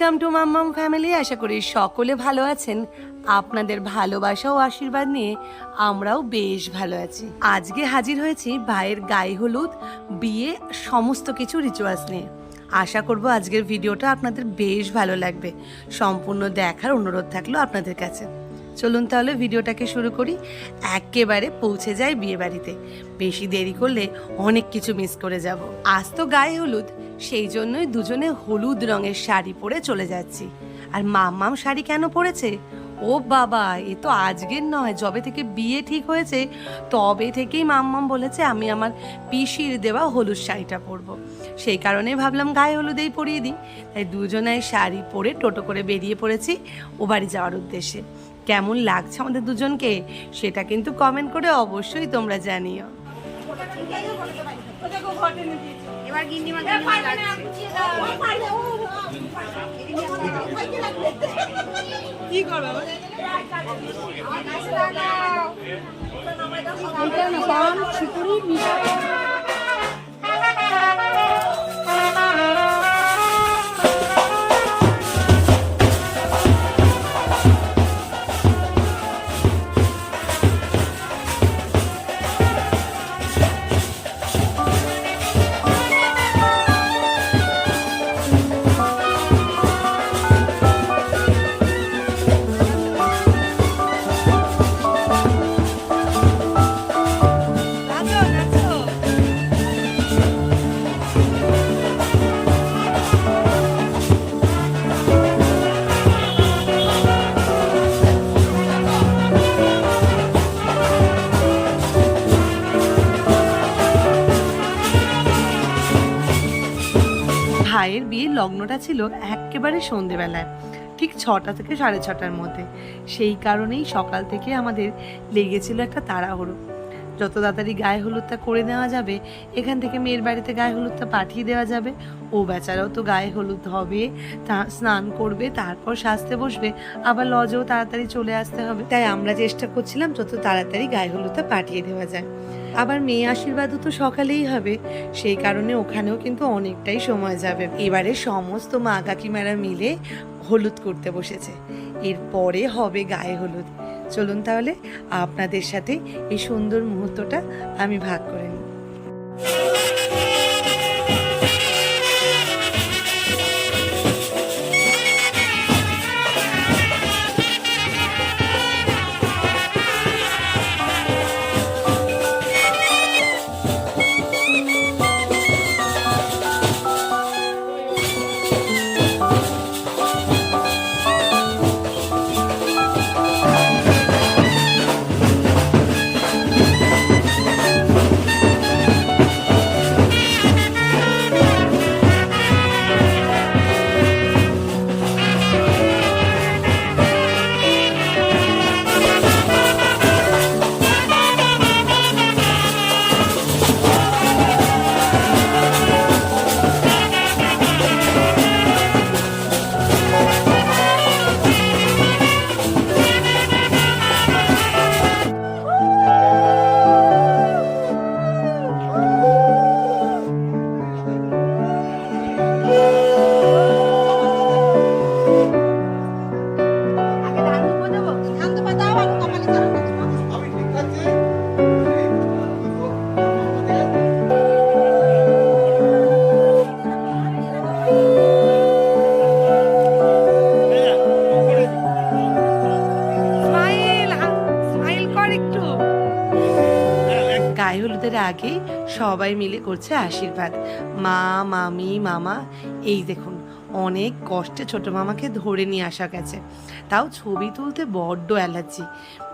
Welcome to Mammam family আশা করি সকলে ভালো আছেন। আপনাদের ভালোবাসা ও আশীর্বাদ নিয়ে আমরাও বেশ ভালো আছি। আজকে হাজির হয়েছি ভাইয়ের গায়ে হলুদ, বিয়ে, সমস্ত কিছু রিচুয়ালস নিয়ে। আশা করব আজকের ভিডিওটা আপনাদের বেশ ভালো লাগবে। সম্পূর্ণ দেখার অনুরোধ থাকল আপনাদের কাছে। চলুন তাহলে ভিডিওটাকে শুরু করি। একেবারে পৌঁছে যাই বিয়ে বাড়িতে বেশি দেরি করলে অনেক কিছু মিস করে যাব। আজ তো গায়ে হলুদ, সেই জন্যই দুজনে হলুদ রঙের শাড়ি পরে চলে যাচ্ছি। আর মাম্মাম শাড়ি কেন পরেছে? ও বাবা, এ তো আজকের নয়, যবে থেকে বিয়ে ঠিক হয়েছে, তবে থেকেই মাম্মাম বলেছে আমি আমার পিসির দেওয়া হলুদ শাড়িটা পরবো। সেই কারণে ভাবলাম গায়ে হলুদেই পরিয়ে দিই তাই দুজনায় শাড়ি পরে টোটো করে বেরিয়ে পড়েছি ও বাড়ি যাওয়ার উদ্দেশ্যে কেমন লাগছে আমাদের দুজনকে সেটা কিন্তু কমেন্ট করে অবশ্যই তোমরা জানিও এবার কি বিয়ের লগ্নটা ছিল একেবারে সন্ধেবেলায়, ঠিক ছটা থেকে সাড়ে ছটার মধ্যে। সেই কারণেই সকাল থেকে আমাদের লেগেছিল একটা তাড়াহুড়ো। যত তাড়াতাড়ি গায়ে হলুদটা করে নেওয়া যাবে, এখান থেকে মেয়ের বাড়িতে গায়ে হলুদটা পাঠিয়ে দেওয়া যাবে। ও বেচারাও তো গায়ে হলুদ হবে, তা স্নান করবে, তারপর সাজতে বসবে, আবার লজেও তাড়াতাড়ি চলে আসতে হবে। তাই আমরা চেষ্টা করছিলাম যত তাড়াতাড়ি গায়ে হলুদটা পাঠিয়ে দেওয়া যায়। আবার মেয়ে আশীর্বাদও তো সকালেই হবে, সেই কারণে ওখানেও কিন্তু অনেকটাই সময় যাবে। এবারে সমস্ত মা কাকিমারা মিলে হলুদ করতে বসেছে। এরপরে হবে গায়ে হলুদ। চলুন তাহলে আপনাদের সাথে এই সুন্দর মুহূর্তটা আমি ভাগ করে নিই। করছে আশীর্বাদ। মা, মামি, মামা, এই দেখুন, অনেক কষ্টে ছোট মামাকে ধরে নিয়ে আসা গেছে। তাও ছবি তুলতে বড্ড অ্যালার্জি।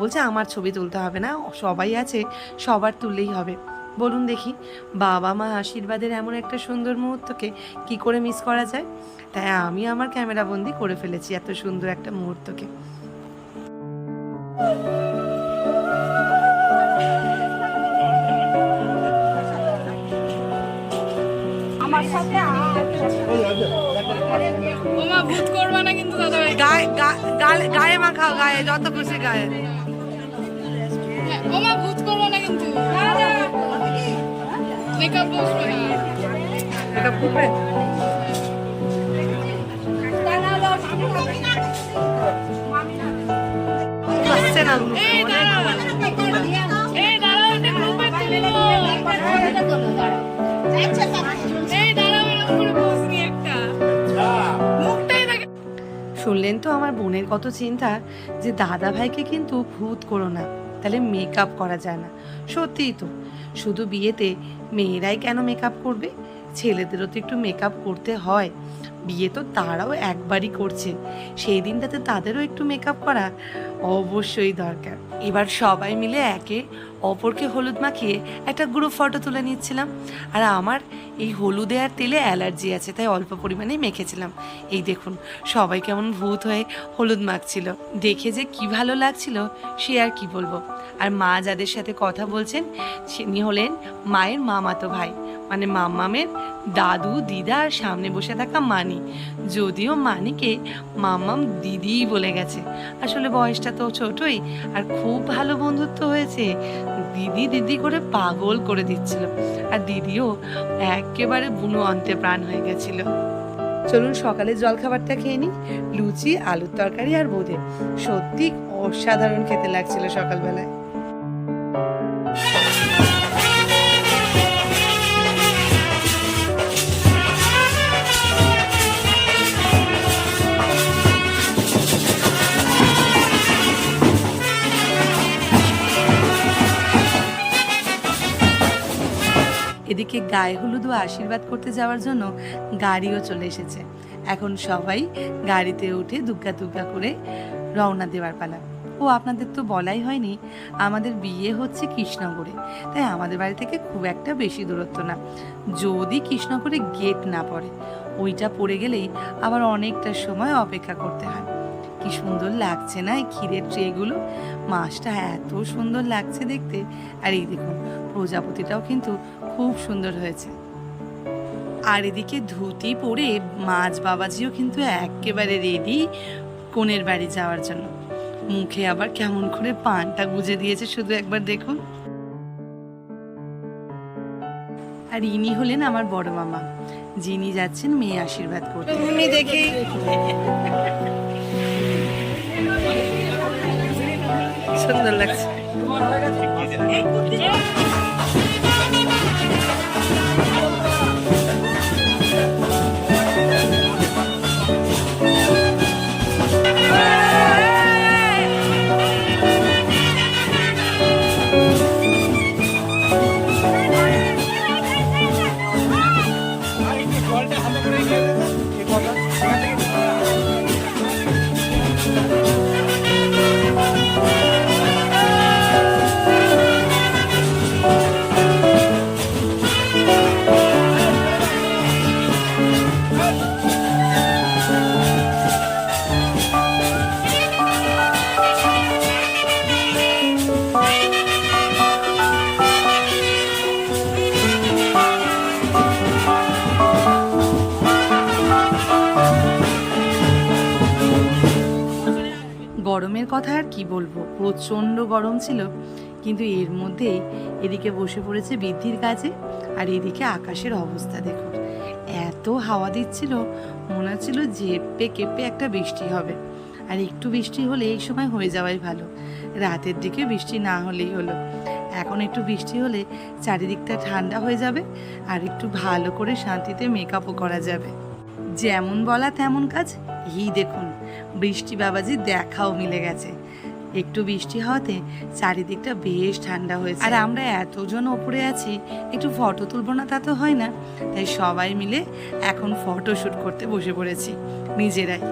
বলছে, আমার ছবি তুলতে হবে না, সবাই আছে, সবার তুললেই হবে। বলুন দেখি, বাবা মা আশীর্বাদের এমন একটা সুন্দর মুহূর্তকে কি করে মিস করা যায়? তাই আমি আমার ক্যামেরা বন্দি করে ফেলেছি এত সুন্দর একটা মুহূর্তকে। গায়ে গালে গায়ে মাখাও গায়ে যত খুশি গায়ে ও মা ভূত করবো না কিন্তু মেকআপ বসবো না মেকআপ করবে আসছে না এই দাঁড়াও এই দাঁড়াও গ্রুপে তুলে দাঁড়াও আচ্ছা শুনলেন তো আমার বোনের কত চিন্তা যে দাদা ভাইকে কিন্তু ভূত করো না, তাহলে মেকআপ করা যায় না। সত্যিই তো, শুধু বিয়েতে মেয়েরাই কেন মেকআপ করবে? ছেলেদেরও তো একটু মেকআপ করতে হয়। বিয়ে তো তারাও একবারই করছে। সেই দিনটাতে তাদেরও একটু মেকআপ করা অবশ্যই দরকার। এবার সবাই মিলে একে অপরকে হলুদ মাখিয়ে একটা গ্রুপ ফটো তুলে নিচ্ছিলাম। আর আমার এই হলুদে আর তেলে অ্যালার্জি আছে, তাই অল্প পরিমাণেই মেখেছিলাম। এই দেখুন, সবাই কেমন ভূত হয়ে হলুদ মাখছিল। দেখে যে কি ভালো লাগছিল, সে আর কি বলব? আর মা যাদের সাথে কথা বলছেন, তিনি হলেন মায়ের মামাতো ভাই। মানে মাম্মামের দাদু, দিদা আর সামনে বসে থাকা মানি। যদিও মানিকে মাম্মাম দিদিই বলে গেছে। আসলে বয়সটা তো ছোটই আর খুব ভালো বন্ধুত্ব হয়েছে। দিদি দিদি করে পাগল করে দিচ্ছিল আর দিদিও একেবারে বুনো অন্তে প্রাণ হয়ে গেছিল। চলুন সকালে জলখাবারটা খেয়ে নিই, লুচি, আলুর তরকারি আর বোঁদে। সত্যি অসাধারণ খেতে লাগছিল সকালবেলায়। এদিকে গায়ে হলুদ ও আশীর্বাদ করতে যাওয়ার জন্য গাড়িও চলে এসেছে। এখন সবাই গাড়িতে উঠে দুগ্গা দুগ্গা করে রওনা দেওয়ার পালা। ও, আপনাদের তো বলাই হয়নি, আমাদের বিয়ে হচ্ছে কৃষ্ণনগরে। তাই আমাদের বাড়ি থেকে খুব একটা বেশি দূরত্ব না। যদি কৃষ্ণনগরে গেট না পড়ে, ওইটা পড়ে গেলেই আবার অনেকটা সময় অপেক্ষা করতে হয়। কি সুন্দর লাগছে না এই ক্ষীরের ট্রেগুলো? মাছটা এত সুন্দর লাগছে দেখতে। আর এই দেখুন, প্রজাপতিটাও কিন্তু খুব সুন্দর হয়েছে। আর এদিকে ধুতি পরে মাছ বাবাজিও কিন্তু একেবারে রেডি কোণের বাড়ি যাওয়ার জন্য। মুখে আবার কেমন করে পানটা গুজে দিয়েছে শুধু একবার দেখুন। আর ইনি হলেন আমার বড় মামা যিনি যাচ্ছেন মেয়ে আশীর্বাদ করতে। দেখি। সুন্দর লাগছে। প্রচণ্ড গরম ছিল, কিন্তু এর মধ্যেই এদিকে বসে পড়েছে বৃদ্ধির কাজে আর এদিকে আকাশের অবস্থা দেখুন এত হাওয়া দিচ্ছিল, মনে হচ্ছিল জেপে কেঁপে একটা বৃষ্টি হবে। আর একটু বৃষ্টি হলে এই সময় হয়ে যাওয়াই ভালো। রাতের দিকে বৃষ্টি না হলেই হলো। এখন একটু বৃষ্টি হলে চারিদিকটা ঠান্ডা হয়ে যাবে আর একটু ভালো করে শান্তিতে মেকআপও করা যাবে। যেমন বলা তেমন কাজ, এই দেখুন, বৃষ্টি বাবাজি দেখাও মিলে গেছে। একটু বৃষ্টি হওয়াতে চারিদিকটা বেশ ঠান্ডা হয়েছে। আর আমরা এতজন ওপরে আছি একটু ফটো তুলবো না তা তো হয় না। তাই সবাই মিলে এখন ফটো শ্যুট করতে বসে পড়েছি নিজেরাই।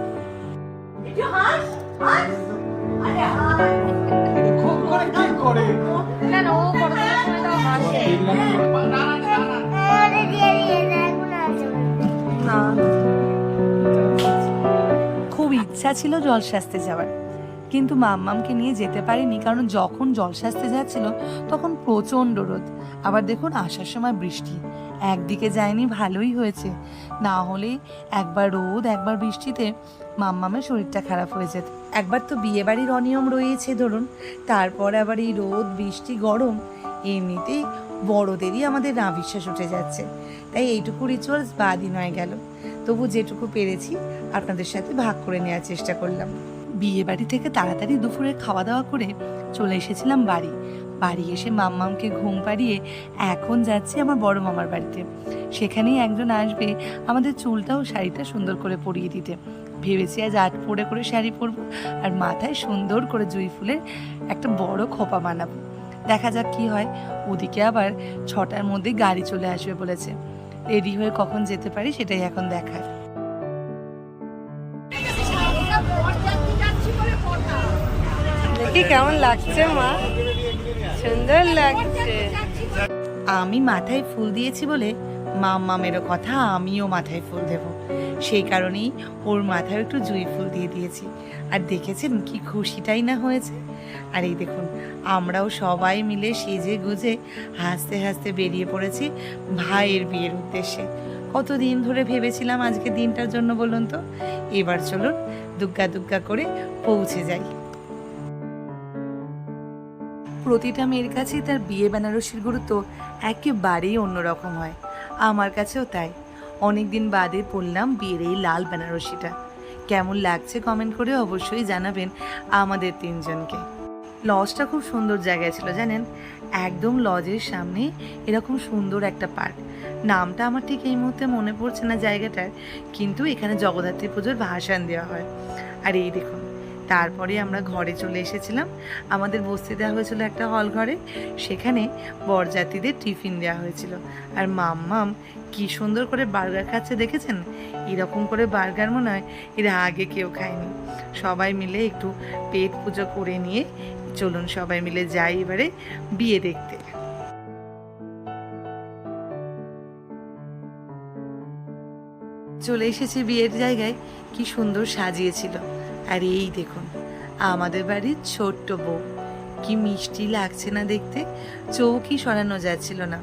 খুব ইচ্ছা ছিল জলশাস্তে যাওয়ার। কিন্তু মাম্মামকে নিয়ে যেতে পারিনি, কারণ যখন জলশাস্তে যাচ্ছিল তখন প্রচণ্ড রোদ। আবার দেখুন, আসার সময় বৃষ্টি। একদিকে যায়নি, ভালোই হয়েছে। না হলে একবার রোদ, একবার বৃষ্টিতে মাম্মামের শরীরটা খারাপ হয়ে যেত। একবার তো বিয়ে বাড়ির অনিয়ম রয়েছে, ধরুন। তারপর আবার এই রোদ, বৃষ্টি, গরম, এমনিতেই বড়দেরই আমাদের না বিশ্বাস উঠে যাচ্ছে। তাই এইটুকু রিচুয়ালস বাদই নয় গেল। তবু যেটুকু পেরেছি, আপনাদের সাথে ভাগ করে নেওয়ার চেষ্টা করলাম। বিয়ে বাড়ি থেকে তাড়াতাড়ি দুপুরে খাওয়া দাওয়া করে চলে এসেছিলাম বাড়ি। বাড়ি এসে মাম্মামকে ঘুম পাড়িয়ে এখন যাচ্ছি আমার বড় মামার বাড়িতে। সেখানেই একজন আসবে আমাদের চুলটাও শাড়িটা সুন্দর করে পরিয়ে দিতে। ভেবেছি আজ আট পরে করে শাড়ি পরবো আর মাথায় সুন্দর করে জুই ফুলের একটা বড় খোপা বানাবো। দেখা যাক কি হয়। ওদিকে আবার ছটার মধ্যে গাড়ি চলে আসবে বলেছে। রেডি হয়ে কখন যেতে পারি সেটাই এখন দেখার। কেমন লাগছে, মা? সুন্দর লাগছে। আমি মাথায় ফুল দিয়েছি বলে মাম্মামেরও কথা, আমিও মাথায় ফুল দেব। সেই কারণেই ওর মাথায় একটু জুঁই ফুল দিয়ে দিয়েছি। আর দেখেছেন কি খুশিটাই না হয়েছে? আর এই দেখুন, আমরাও সবাই মিলে সেজে গুজে হাসতে হাসতে বেরিয়ে পড়েছি ভাইয়ের বিয়ের উদ্দেশ্যে। কতদিন ধরে ভেবেছিলাম আজকে দিনটার জন্য বলুন তো? এবার চলুন দুগ্গা দুগ্গা করে পৌঁছে যাই। প্রতিটা মেয়ের কাছেই তার বিয়ে বেনারসির গুরুত্ব একেবারেই অন্যরকম হয়। আমার কাছেও তাই। অনেকদিন বাদে পড়লাম বিয়ের এই লাল বেনারসিটা। কেমন লাগছে কমেন্ট করে অবশ্যই জানাবেন আমাদের তিনজনকে। লজটা খুব সুন্দর জায়গায় ছিল, জানেন? একদম লজের সামনে এরকম সুন্দর একটা পার্ক। নামটা আমার ঠিক এই মুহূর্তে মনে পড়ছে না জায়গাটার, কিন্তু এখানে জগদ্ধাত্রী পুজোর ভাসান দেওয়া হয়। আর এই দেখুন। তারপরে আমরা ঘরে চলে এসেছিলাম। আমাদের বসতে দেওয়া হয়েছিল একটা হল ঘরে। সেখানে বরযাত্রীদের টিফিন দেওয়া হয়েছিল। আর মাম্মাম কি সুন্দর করে বার্গার খাচ্ছে দেখেছেন? এরকম করে বার্গার মনে হয় এর আগে কেউ খায়নি। সবাই মিলে একটু পেট পুজো করে নিয়ে চলুন সবাই মিলে যাই এবারে বিয়ে দেখতে। চলে এসেছি বিয়ের জায়গায়। কি সুন্দর সাজিয়েছিল। আর এই দেখুন, আমাদের বাড়ির ছোট্ট বউ। কি মিষ্টি লাগছে না দেখতে? চৌকি সরানো যাচ্ছিল না।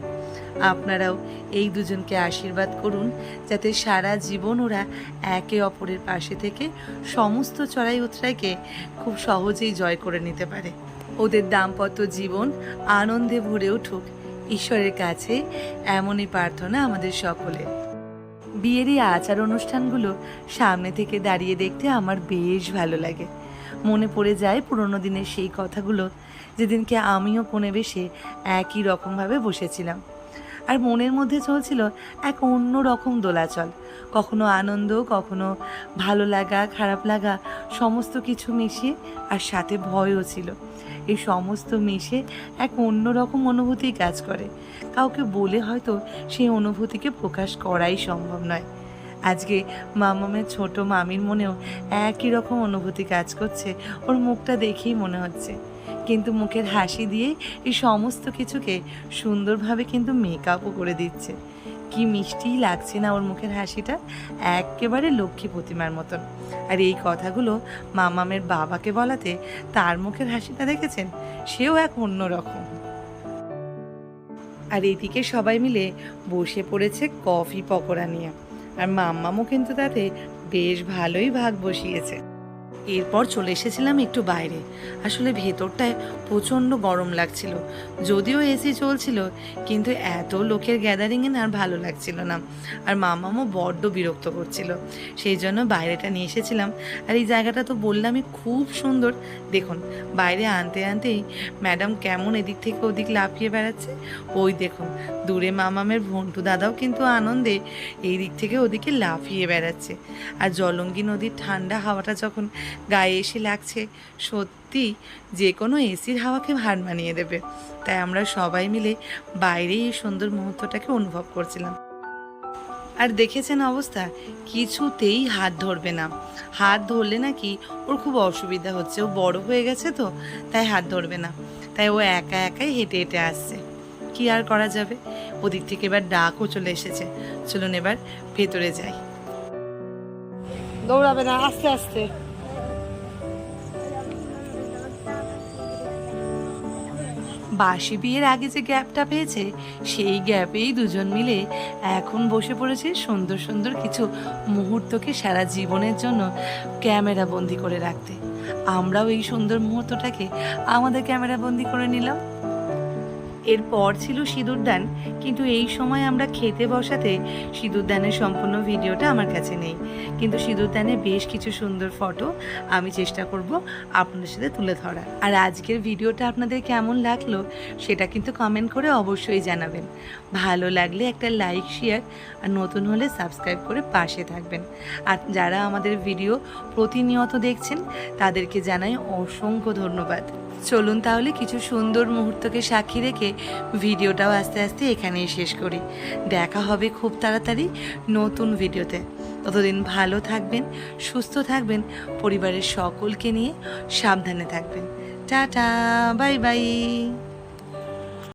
আপনারাও এই দুজনকে আশীর্বাদ করুন, যাতে সারা জীবন ওরা একে অপরের পাশে থেকে সমস্ত চড়াই উতরাইকে খুব সহজেই জয় করে নিতে পারে। ওদের দাম্পত্য জীবন আনন্দে ভরে উঠুক। ঈশ্বরের কাছে এমনই প্রার্থনা আমাদের সকলের। বিয়ের এই আচার অনুষ্ঠানগুলো সামনে থেকে দাঁড়িয়ে দেখতে আমার বেশ ভালো লাগে। মনে পড়ে যায় পুরোনো দিনের সেই কথাগুলো যেদিনকে আমিও কোণে বেশে একই রকমভাবে বসেছিলাম। আর মনের মধ্যে চলছিল এক অন্য রকম দোলাচল। কখনো আনন্দ, কখনো ভালো লাগা, খারাপ লাগা, সমস্ত কিছু মিশিয়ে আর সাথে ভয়ও ছিল। এই সমস্ত মিশে এক অন্য রকম অনুভূতি কাজ করে। কাউকে বলে হয়তো সেই অনুভূতিকে প্রকাশ করাই সম্ভব নয়। আজকে মামামের ছোট মামির মনেও একই রকম অনুভূতি কাজ করছে, ওর মুখটা দেখেই মনে হচ্ছে। কিন্তু মুখের হাসি দিয়ে এই সমস্ত কিছুকে সুন্দরভাবে কিন্তু মেকআপও করে দিচ্ছে। কি মিষ্টিই লাগছে না ওর মুখের হাসিটা? একেবারে লক্ষ্মী প্রতিমার মতন। আর এই কথাগুলো মামামের বাবাকে বলাতে তার মুখের হাসিটা দেখেছেন? সেও এক অন্য রকম আর এদিকে সবাই মিলে বসে পড়েছে কফি পকোড়া নিয়ে। আর মাম্মামও কিন্তু তাতে বেশ ভালোই ভাগ বসিয়েছে। এরপর চলে এসেছিলাম একটু বাইরে। আসলে ভেতরটায় প্রচণ্ড গরম লাগছিল। যদিও এসি চলছিল, কিন্তু এত লোকের গ্যাদারিংয়ে না আর ভালো লাগছিল না। আর মামামও বড্ড বিরক্ত করছিল। সেই জন্য বাইরেটা নিয়ে এসেছিলাম। আর এই জায়গাটা তো বললামই খুব সুন্দর। দেখুন, বাইরে আনতে আনতেই ম্যাডাম কেমন এদিক থেকে ওদিক লাফিয়ে বেড়াচ্ছে। ওই দেখুন, দূরে মামামের ভন্টু দাদাও কিন্তু আনন্দে এই দিক থেকে ওদিকে লাফিয়ে বেড়াচ্ছে। আর জলঙ্গি নদীর ঠান্ডা হাওয়াটা যখন গায়ে এসে লাগছে। সত্যি যে কোনো এসির হাওয়াকে হার মানিয়ে দেবে। তাই আমরা সবাই মিলে বাইরে এই সুন্দর মুহূর্তটাকে অনুভব করছিলাম। আর দেখেছেন অবস্থা? কিছুতেই হাত ধরবে না। হাত ধরলে নাকি ওর খুব অসুবিধা হচ্ছে। ও বড় হয়ে গেছে তো, তাই হাত ধরবে না। তাই ও একা একাই হেঁটে হেঁটে আসছে। কি আর করা যাবে? ওদিক থেকে এবার ডাকও চলে এসেছে। চলুন এবার ভেতরে যাই। দৌড়াবে না, আস্তে আস্তে। বাসি বিয়ের আগে যে গ্যাপটা পেয়েছে, সেই গ্যাপেই দুজন মিলে এখন বসে পড়েছে সুন্দর সুন্দর কিছু মুহূর্তকে সারা জীবনের জন্য ক্যামেরা বন্দি করে রাখতে। আমরাও এই সুন্দর মুহূর্তটাকে আমাদের ক্যামেরা বন্দি করে নিলাম। এরপর ছিল সিঁদুরদান কিন্তু এই সময় আমরা খেতে বসাতে সিঁদুরদানের সম্পূর্ণ ভিডিওটা আমার কাছে নেই। কিন্তু সিঁদুরদানে বেশ কিছু সুন্দর ফটো আমি চেষ্টা করব আপনাদের সাথে তুলে ধরার। আর আজকের ভিডিওটা আপনাদের কেমন লাগল সেটা কিন্তু কমেন্ট করে অবশ্যই জানাবেন। ভালো লাগলে একটা লাইক শেয়ার আর নতুন হলে সাবস্ক্রাইব করে পাশে থাকবেন। আর যারা আমাদের ভিডিও প্রতিনিয়ত দেখছেন, তাদেরকে জানাই অসংখ্য ধন্যবাদ। চলুন তাহলে কিছু সুন্দর মুহূর্তকে সাক্ষী রেখে ভিডিওটাও আস্তে আস্তে এখানেই শেষ করি। দেখা হবে খুব তাড়াতাড়ি নতুন ভিডিওতে। ততদিন ভালো থাকবেন, সুস্থ থাকবেন, পরিবারের সকলকে নিয়ে সাবধানে থাকবেন। Tata, bye bye.